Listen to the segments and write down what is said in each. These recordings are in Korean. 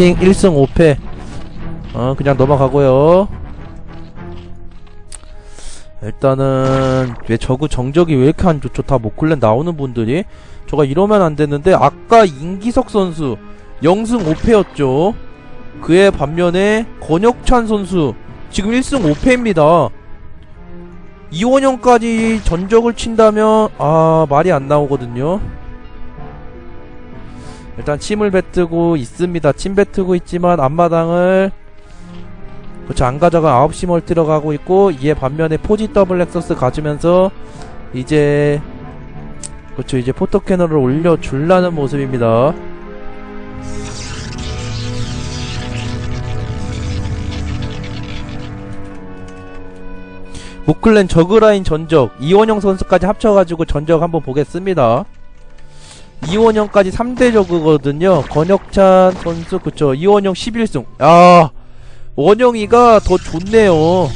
킹 1승 5패. 어 그냥 넘어가고요. 일단은 왜 저그 정적이 왜 이렇게 안 좋죠 다. 모클랜 나오는 분들이. 저가 이러면 안 되는데 아까 임기석 선수 0승 5패였죠. 그의 반면에 권혁찬 선수 지금 1승 5패입니다. 이원영까지 전적을 친다면 아 말이 안 나오거든요 일단 침을 뱉고 있습니다. 침 뱉고 있지만 앞마당을 그렇죠. 안 가져가 9시 멀티로 가고 있고 이에 반면에 포지 더블 렉서스 가지면서 이제 그렇죠. 이제 포토캐널을 올려줄라는 모습입니다. 무클랜 저그라인 전적 이원영 선수까지 합쳐가지고 전적 한번 보겠습니다 이원영까지 3대 저그거든요. 권혁찬 선수 그쵸. 이원영 11승. 아 원영이가 더 좋네요.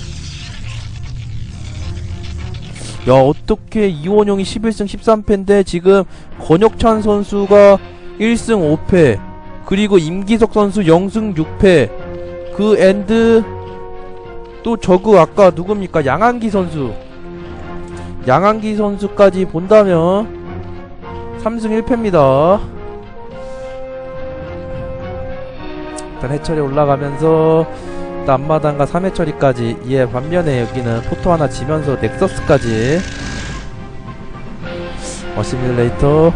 야 어떻게 이원영이 11승 13패인데 지금 권혁찬 선수가 1승 5패 그리고 임기석 선수 0승 6패. 그 엔드 또 저그 아까 누굽니까? 양한기 선수. 양한기 선수까지 본다면 3승 1패입니다. 일단 해철이 올라가면서 일단 앞마당과 3회 처리까지 이에 반면에 여기는 포토 하나 지면서 넥서스까지. 어시뮬레이터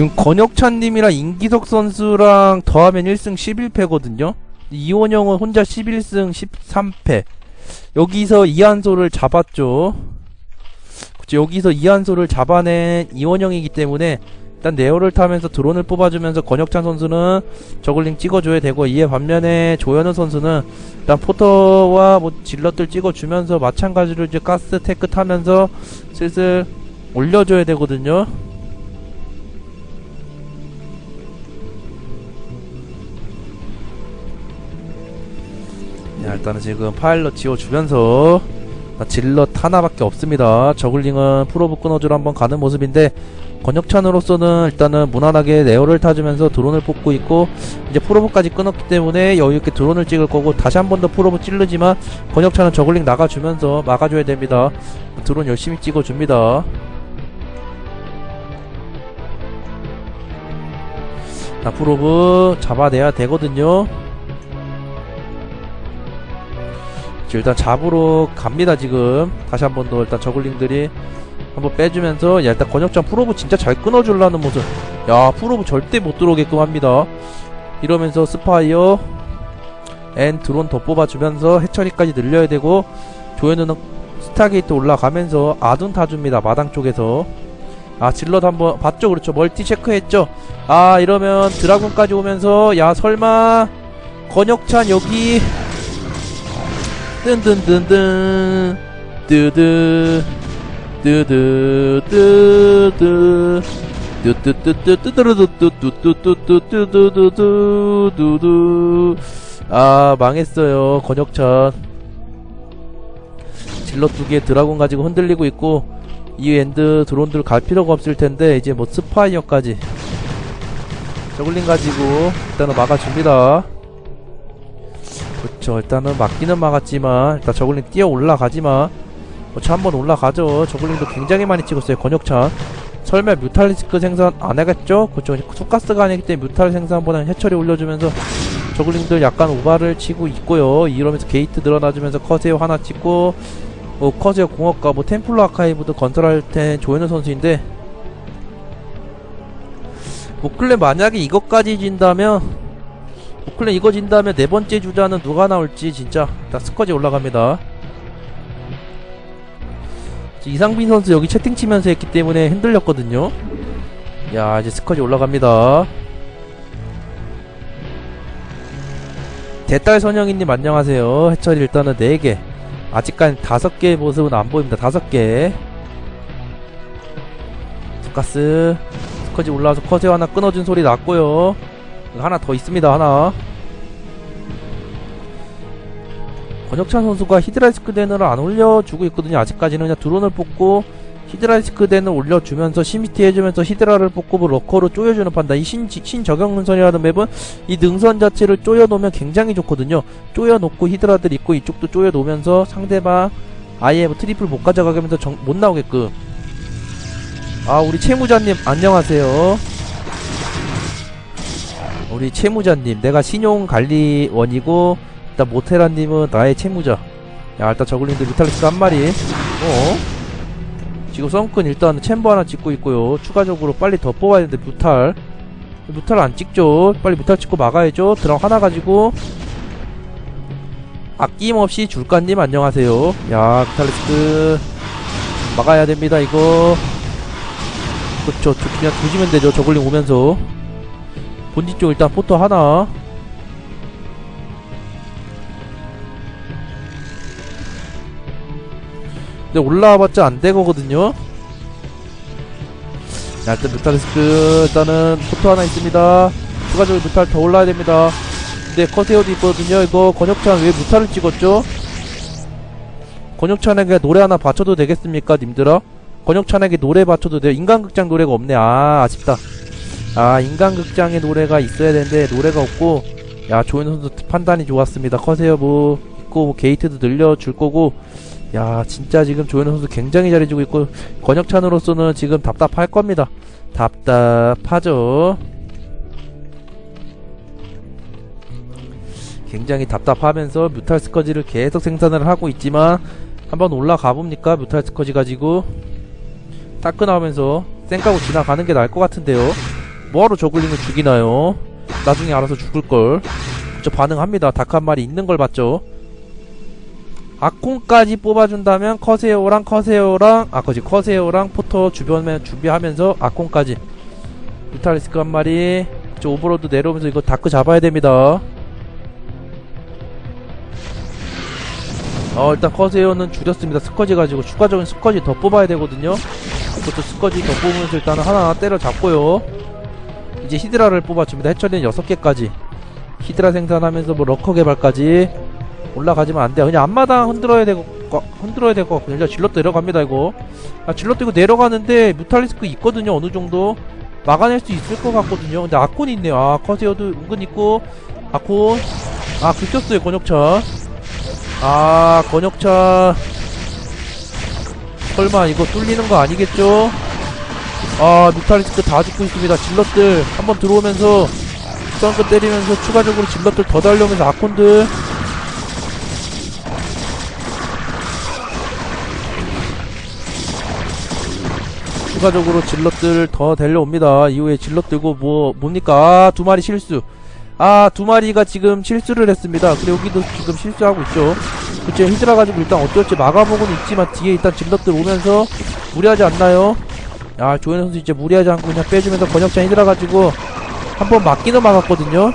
지금 권혁찬님이랑 임기석 선수랑 더하면 1승 11패거든요. 이원영은 혼자 11승 13패. 여기서 이한소를 잡았죠. 그치, 여기서 이한소를 잡아낸 이원영이기 때문에 일단 네오를 타면서 드론을 뽑아주면서 권혁찬 선수는 저글링 찍어줘야 되고 이에 반면에 조현우 선수는 일단 포터와 뭐 질럿들 찍어주면서 마찬가지로 이제 가스 테크 타면서 슬슬 올려줘야 되거든요. 일단은 지금 파일럿 지워주면서 아, 질럿 하나밖에 없습니다. 저글링은 프로브 끊어주러 한번 가는 모습인데 권혁찬으로서는 일단은 무난하게 네오를 타주면서 드론을 뽑고 있고 이제 프로브까지 끊었기 때문에 여유있게 드론을 찍을 거고 다시 한 번 더 프로브 찌르지만 권혁찬은 저글링 나가주면서 막아줘야 됩니다. 드론 열심히 찍어줍니다. 자, 프로브 잡아내야 되거든요. 일단 잡으러 갑니다 지금. 다시 한 번 더 일단 저글링들이 한번 빼주면서 야 일단 권혁찬 프로브 진짜 잘 끊어주려는 모습. 야 프로브 절대 못 들어오게끔 합니다. 이러면서 스파이어 앤 드론 더 뽑아주면서 해처리까지 늘려야 되고 조현우는 스타게이트 올라가면서 아둔 타줍니다 마당 쪽에서. 아 질럿 한번 봤죠? 그렇죠. 멀티 체크했죠? 아 이러면 드라군까지 오면서 야 설마 권혁찬 여기 뜬뜬뜬뜬 뜨드 뜨드 뜨드 뚜뚜뚜뚜뚜뚜뚜뚜뚜뚜뚜뚜뚜뚜뚜뚜뚜 아 망했어요 권혁찬 질럿 두개 드라곤 가지고 흔들리고 있고 이 엔드 드론들 갈 필요가 없을 텐데 이제 뭐 스파이어까지 저글링 가지고 일단은 막아줍니다 그쵸 일단은 막기는 막았지만 일단 저글링 뛰어 올라가지만 어차 한번 올라가죠. 저글링도 굉장히 많이 찍었어요 권혁찬. 설마 뮤탈리스크 생산 안 하겠죠? 그쵸 투가스가 아니기 때문에 뮤탈 생산보다는 해처리 올려주면서 저글링들 약간 오바를 치고 있고요. 이러면서 게이트 늘어나주면서 커세어 하나 찍고 뭐 커세어 공업과 뭐 템플러 아카이브도 건설할 텐 조현우 선수인데 모클레 만약에 이것까지 진다면 오클랜 이거 진다면 네 번째 주자는 누가 나올지 진짜 다 스쿼지 올라갑니다. 이상빈 선수 여기 채팅 치면서 했기 때문에 흔들렸거든요. 야 이제 스쿼지 올라갑니다. 대딸 선영이님 안녕하세요. 해철이 일단은 4개. 아직까지 5개의 모습은 안 보입니다. 5개. 투가스 스커지 올라와서 커세어 하나 끊어준 소리 났고요 하나 더 있습니다 하나. 권혁찬 선수가 히드라이스크 댄을 안 올려주고 있거든요. 아직까지는 그냥 드론을 뽑고 히드라이스크 댄을 올려주면서 심시티 해주면서 히드라를 뽑고 뭐 러커로 쪼여주는 판단. 이 신, 신저격 능선이라는 맵은 이 능선 자체를 쪼여놓으면 굉장히 좋거든요. 쪼여놓고 히드라들 있고 이쪽도 쪼여놓으면서 상대방 아예 뭐 트리플 못 가져가게 하면서 정, 못 나오게끔. 아 우리 채무자님 안녕하세요 우리 채무자님 내가 신용관리원이고 일단 모테라님은 나의 채무자. 야 일단 저글링들 뮤탈리스크 한 마리. 어? 지금 썬큰 일단 챔버 하나 찍고 있고요. 추가적으로 빨리 더 뽑아야 되는데 뮤탈. 뮤탈 안 찍죠? 빨리 뮤탈 찍고 막아야죠? 드럼 하나 가지고. 아낌없이 줄까님 안녕하세요. 야 뮤탈리스크 막아야 됩니다 이거. 그쵸 저- 그냥 조지면 되죠 저글링 오면서 본진 쪽 일단 포터 하나. 근데 올라와봤자 안 되거든요. 자 일단 뮤탈 리스크 일단은 포터 하나 있습니다. 추가적으로 뮤탈 더 올라야 됩니다. 근데 커세어도 있거든요. 이거 권혁찬 왜 뮤탈을 찍었죠? 권혁찬에게 노래 하나 바쳐도 되겠습니까 님들아? 권혁찬에게 노래 바쳐도 돼요? 인간극장 노래가 없네. 아 아쉽다 아 인간극장의 노래가 있어야 되는데 노래가 없고 야 조현 선수 판단이 좋았습니다. 커세어 뭐. 있고 뭐 게이트도 늘려줄 거고. 야 진짜 지금 조현 선수 굉장히 잘해주고 있고 권혁찬으로서는 지금 답답할 겁니다. 답답하죠? 굉장히 답답하면서 뮤탈 스커지를 계속 생산을 하고 있지만 한번 올라가 봅니까? 뮤탈 스커지 가지고. 따끈하면서 쌩까고 지나가는 게 나을 것 같은데요 뭐하러 저글링을 죽이나요? 나중에 알아서 죽을걸. 저 반응합니다. 닭 한 마리 있는 걸 봤죠? 아콘까지 뽑아준다면 커세오랑 커세오랑 아 거지 커세오랑 포터 주변에 준비하면서 아콘까지. 뮤탈리스크 한 마리 저 오버로드 내려오면서 이거 다크 잡아야 됩니다. 어 일단 커세어는 줄였습니다. 스커지 가지고 추가적인 스커지 더 뽑아야 되거든요. 그것도 스커지 더 뽑으면서 일단은 하나 때려잡고요 이제 히드라를 뽑아줍니다. 해처리는 6개까지. 히드라 생산하면서 뭐 러커 개발까지 올라가지면 안돼 그냥 앞마당 흔들어야 되고 거- 흔들어야 될 것 같거든요. 일단 질럿 내려갑니다 이거. 아 질럿도 이거 내려가는데 뮤탈리스크 있거든요 어느 정도. 막아낼 수 있을 것 같거든요. 근데 아콘 있네요. 아 커세어도 은근 있고. 아콘. 아 긁혔어요 권혁차 아 권혁차 설마 이거 뚫리는 거 아니겠죠? 아 뮤탈리스크 다 죽고 있습니다. 질럿들 한번 들어오면서 썬크 때리면서 추가적으로 질럿들 더 달려오면서 아콘들. 추가적으로 질럿들 더 달려옵니다. 이후에 질럿 들고 뭐 뭡니까? 아 두 마리 실수. 아 두 마리가 지금 실수를 했습니다. 그리고 여기도 지금 실수하고 있죠. 그쵸 히드라 가지고 일단 어쩔지 막아보고는 있지만 뒤에 일단 질럿들 오면서 무리하지 않나요? 아 조현 선수 이제 무리하지 않고 그냥 빼주면서 권혁찬 히드라 가지고 한 번 막기는 막았거든요.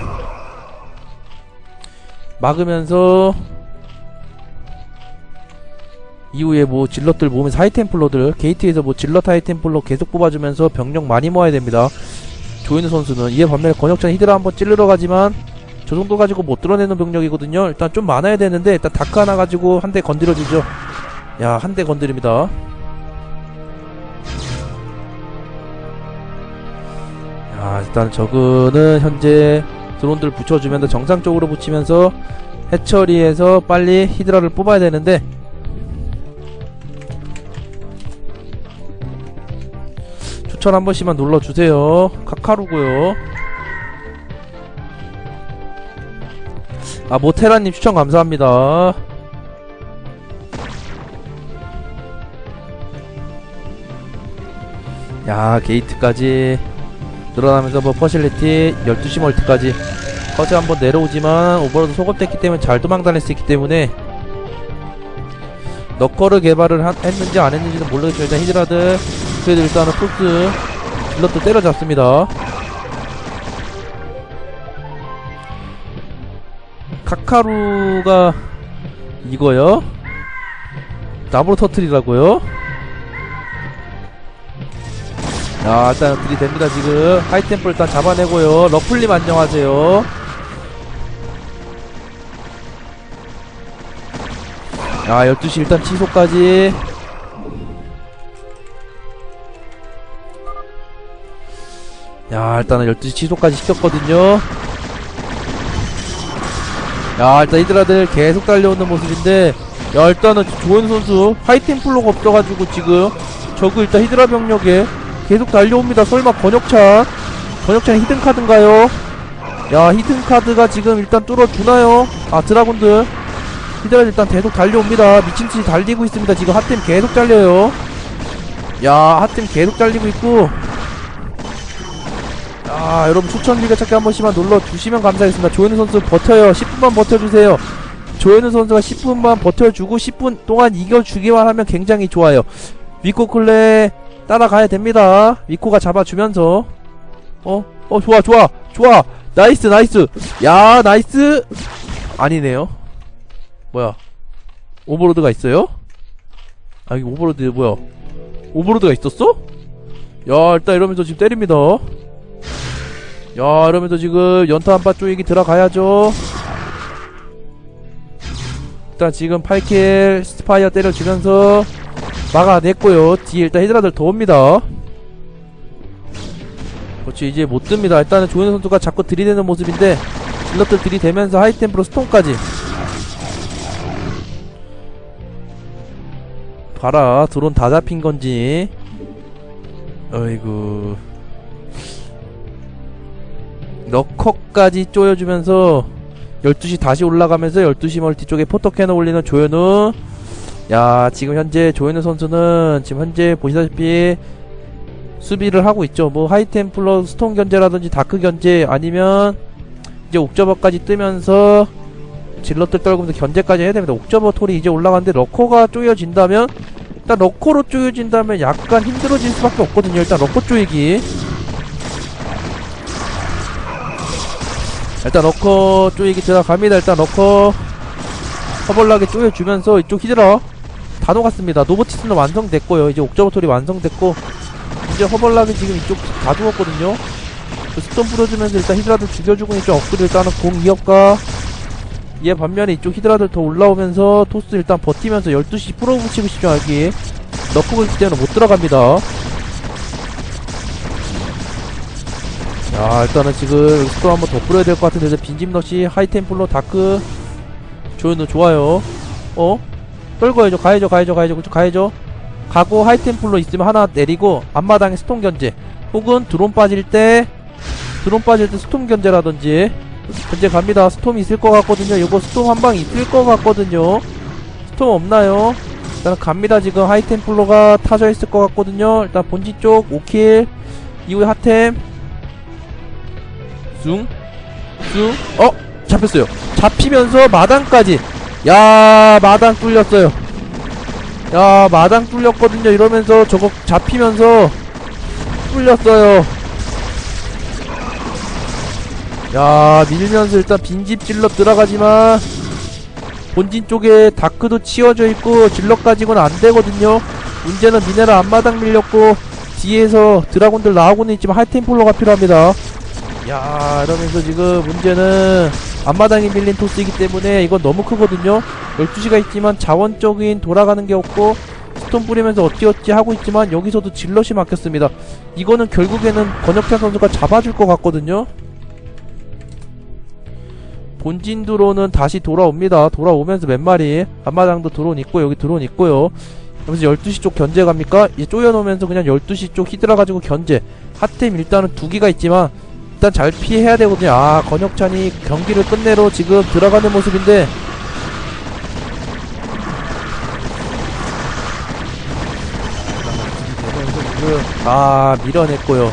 막으면서 이후에 뭐 질럿들 모으면서 하이템플러들 게이트에서 뭐 질럿 하이템플러 계속 뽑아주면서 병력 많이 모아야 됩니다. 조현우 선수는 이에 반면에 권혁찬 히드라 한번 찔르러 가지만 저 정도 가지고 못 드러내는 병력이거든요. 일단 좀 많아야 되는데 일단 다크 하나 가지고 한 대 건드려주죠. 야 한 대 건드립니다 야 일단 저그는 현재 드론들 붙여주면서 정상적으로 붙이면서 해처리에서 빨리 히드라를 뽑아야 되는데. 추천 한 번씩만 눌러주세요. 카카루고요. 아 모테라님 추천 감사합니다. 야 게이트까지 늘어나면서 뭐 퍼실리티 12시 멀티까지 커즈 한번 내려오지만 오버로드 소급됐기 때문에 잘 도망다닐 수 있기 때문에 너커를 개발을 한- 했는지 안 했는지는 모르겠지만 일단 히드라드 그래도 일단은 토스 질럿도 때려잡습니다 카카루가 이거요? 나무로 터트리라고요? 야 일단 들이댑니다 지금. 하이템플 일단 잡아내고요. 러플님 안녕하세요. 야 12시 일단 취소까지. 야 일단은 12시 취소까지 시켰거든요. 야 일단 이들아들 계속 달려오는 모습인데 야 일단은 조현 선수 하이템플로가 없어가지고 지금 저그 일단 히드라 병력에 계속 달려옵니다. 설마 번역찬? 번역찬 히든카드인가요? 야 히든카드가 지금 일단 뚫어주나요? 아 드라군들. 히드라 일단 계속 달려옵니다. 미친듯이 달리고 있습니다. 지금 핫템 계속 잘려요. 야 핫템 계속 잘리고 있고. 아 여러분 추천 기가 찾기 한 번씩만 눌러주시면 감사하겠습니다. 조현우 선수 버텨요. 10분만 버텨주세요. 조현우 선수가 10분만 버텨주고 10분 동안 이겨주기만 하면 굉장히 좋아요. 위코 클레 따라가야 됩니다. 위코가 잡아주면서. 어? 어 좋아 좋아 좋아. 나이스 나이스. 야 나이스. 아니네요. 뭐야? 오버로드가 있어요? 아 여기 오버로드 뭐야? 오버로드가 있었어? 야 일단 이러면서 지금 때립니다. 야 이러면서 지금 연타 한바 쪼이기 들어가야죠. 일단 지금 8킬 스파이어 때려주면서 막아냈고요. 뒤에 일단 히드라들 더 옵니다. 그렇지 이제 못 듭니다. 일단은 조현 선수가 자꾸 들이대는 모습인데 질럿들 들이대면서 하이템프로 스톤까지. 봐라 드론 다 잡힌 건지. 어이구. 너커까지 쪼여주면서 12시 다시 올라가면서 12시 멀티 쪽에 포토캐너 올리는 조현우 야 지금 현재 조현우 선수는 지금 현재 보시다시피 수비를 하고 있죠. 뭐 하이템플러 스톤 견제라든지 다크 견제 아니면 이제 옥저버까지 뜨면서 질럿들 떨구면서 견제까지 해야 됩니다. 옥저버 톨이 이제 올라가는데 러커가 쪼여진다면 일단 러커로 쪼여진다면 약간 힘들어질 수밖에 없거든요. 일단 러커 쪼이기. 일단 러커 쪼이기 들어갑니다. 일단 러커 허벌나게 쪼여주면서 이쪽 히드라 다 녹았습니다. 노보티스는 완성됐고요. 이제 옥저버 톨이 완성됐고 이제 허벌나게 지금 이쪽 다 죽었거든요. 그 스톤 풀어주면서 일단 히드라들 죽여주고 있죠. 업그레이드 일단은 공 2업과 얘 반면에 이쪽 히드라들 더 올라오면서 토스 일단 버티면서 12시 풀어붙이고 싶죠 여기. 있기 때문에 못 들어갑니다. 야 일단은 지금 스톤 한번 더 뿌려야 될 것 같은데 이제 빈집너시 하이템플러 다크. 조현우 좋아요. 어? 떨궈 야죠. 가야죠 가야죠 가야죠 그쪽 가야죠. 가고 하이템플러 있으면 하나 내리고 앞마당에 스톤 견제. 혹은 드론 빠질 때 드론 빠질 때 스톰 견제라든지. 견제 갑니다. 스톰 있을 것 같거든요. 이거 스톰 한 방 있을 것 같거든요. 스톰 없나요? 일단 갑니다 지금. 하이템플러가 타져 있을 것 같거든요. 일단 본지 쪽 5킬. 이후에 핫템. 숭? 숭, 어? 잡혔어요. 잡히면서 마당까지 야 마당 뚫렸어요. 야 마당 뚫렸거든요. 이러면서 저거 잡히면서 뚫렸어요. 야 밀면서 일단 빈집 질러 들어가지만 본진 쪽에 다크도 치워져 있고 질러 가지고는 안 되거든요. 문제는 미네랄 앞마당 밀렸고 뒤에서 드라곤들 나오고는 있지만 하이템플러가 필요합니다 야 이러면서 지금 문제는 앞마당이 밀린 토스이기 때문에 이건 너무 크거든요. 12시가 있지만 자원적인 돌아가는 게 없고 스톤 뿌리면서 어찌어찌 하고 있지만 여기서도 질럿이 막혔습니다. 이거는 결국에는 권혁찬 선수가 잡아줄 것 같거든요. 본진 드론은 다시 돌아옵니다. 돌아오면서 몇 마리? 앞마당도 드론 있고 여기 드론 있고요. 여기서 12시 쪽 견제 갑니까? 이제 쪼여놓으면서 그냥 12시 쪽 히드라 가지고 견제. 핫템 일단은 두 기가 있지만 일단 잘 피해야 되거든요. 아 권혁찬이 경기를 끝내러 지금 들어가는 모습인데. 아 밀어냈고요.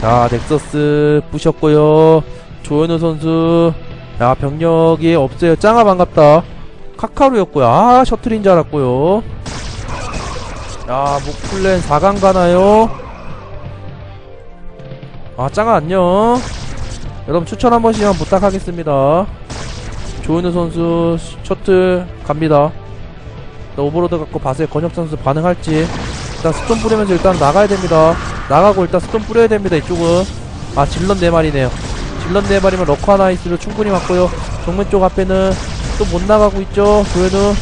자 넥서스 부셨고요. 조현우 선수. 야 병력이 없어요. 짱아 반갑다. 카카루였고요. 아 셔틀인 줄 알았고요 야 목플랜 4강 가나요? 아 짱아 안녕. 여러분 추천 한 번씩만 부탁하겠습니다. 조현우 선수 셔틀 갑니다. 또 오버로드 갖고 바스의 건혁 선수 반응할지. 일단 스톤 뿌리면서 일단 나가야 됩니다. 나가고 일단 스톤 뿌려야 됩니다 이쪽은. 아 질런 4마리네요. 질런 4마리면 러커 하나 있으로 충분히 맞고요. 정면 쪽 앞에는 또 못 나가고 있죠 조현우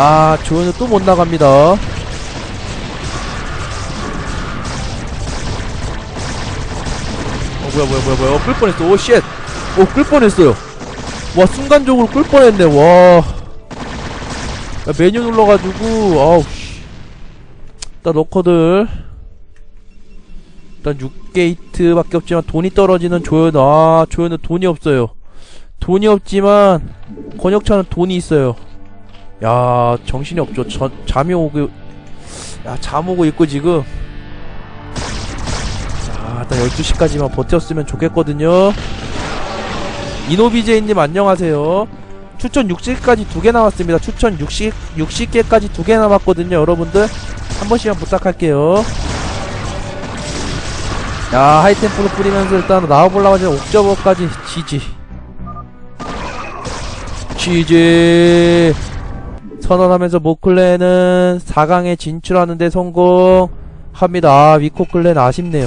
아 조현우 또 못 나갑니다. 어 뭐야 뭐야 뭐야 뭐야. 어, 끌 뻔했어 오쉣오끌 뻔했어요. 와 순간적으로 끌 뻔했네. 와. 야, 메뉴 눌러가지고 아우 씨. 일단 러커들. 일단 6게이트밖에 없지만 돈이 떨어지는 조현우 아 조현우 돈이 없어요. 돈이 없지만 권혁찬은 돈이 있어요 야 정신이 없죠. 저, 잠이 오고 야잠 오고 있고 지금. 자 일단 12시까지만 버텼으면 좋겠거든요. 이노비제이님 안녕하세요. 추천 60개까지 두 개 남았습니다. 추천 60, 60개까지 두 개 남았거든요 여러분들. 한 번씩만 부탁할게요. 야 하이템프로 뿌리면서 일단 나와보려고 하지. 옥저버까지 지지. 지지 선언하면서 모클레는 4강에 진출하는데 성공합니다. 아, 위코클레는 아쉽네요